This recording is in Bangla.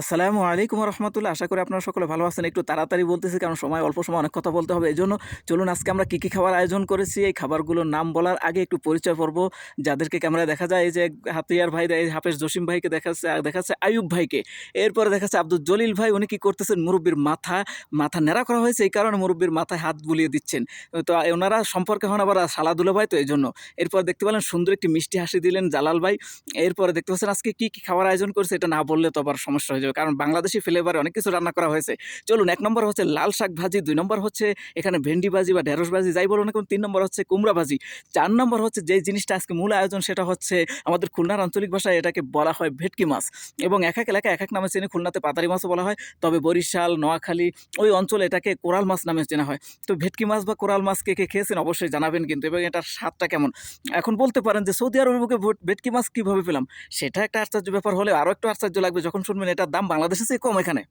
আসসালামু আলাইকুম রহমতুল্লাহ আশা করি আপনারা সকলে ভালো আছেন। একটু তাড়াতাড়ি বলতেছি, কারণ সময়, অল্প সময় অনেক কথা বলতে হবে। এই জন্য চলুন, আজকে আমরা কী কী খাবার আয়োজন করেছি, এই খাবারগুলোর নাম বলার আগে একটু পরিচয় পর্ব যাদেরকে ক্যামেরায় দেখা যায়, এই যে হাতিয়ার ভাই, এই হাফেজ জসিম ভাইকে দেখাচ্ছে, আর দেখাচ্ছে আয়ুব ভাইকে। এরপরে দেখাচ্ছে আব্দুল জলিল ভাই, উনি কী করতেছেন? মুরব্বীর মাথা মাথা ন্যাড়া করা হয়েছে, এই কারণে মুরব্বীর মাথায় হাত বুলিয়ে দিচ্ছেন। তো ওনারা সম্পর্কে হন আবার সালাদুলো ভাই, তো এই জন্য এরপর দেখতে পেলেন, সুন্দর একটি মিষ্টি হাসি দিলেন জালাল ভাই। এরপরে দেখতে পাচ্ছেন, আজকে কী কী খাবার আয়োজন করেছে, এটা না বললে তো আবার সমস্যা হয়ে যাবে। কারণ বাংলাদেশি ফ্লেভারে অনেক কিছু রান্না করা হয়েছে। চলুন, এক নম্বর হচ্ছে লাল শাক ভাজি, দুই নম্বর হচ্ছে এখানে ভেন্ডি ভাজি বা ঢেঁড়স ভাজি, যাই বলুন না কেন, তিন নম্বর হচ্ছে কুমড়া ভাজি। চার নম্বর হচ্ছে যেই জিনিসটা আজকে মূল আয়োজন, সেটা হচ্ছে আমাদের খুলনার আঞ্চলিক ভাষায় এটাকে বলা হয় ভেটকি মাছ। এবং এক এক এলাকায় এক এক নামে চেনে, খুলনাতে পাতারি মাছও বলা হয়। তবে বরিশাল, নোয়াখালী, ওই অঞ্চলে এটাকে কোরাল মাছ নামে চেনা হয়। তো ভেটকি মাছ বা কোরাল মাছ কে কে খেয়েছেন অবশ্যই জানাবেন কিন্তু, এবং এটার স্বাদটা কেমন? এখন বলতে পারেন যে সৌদি আরবের বুকে ভেটকি মাছ কীভাবে পেলাম? সেটা একটা আশ্চর্য ব্যাপার হলে আরও একটু আশ্চর্য লাগবে যখন শুনবেন এটার দাম বাংলাদেশের চেয়ে কম এখানে।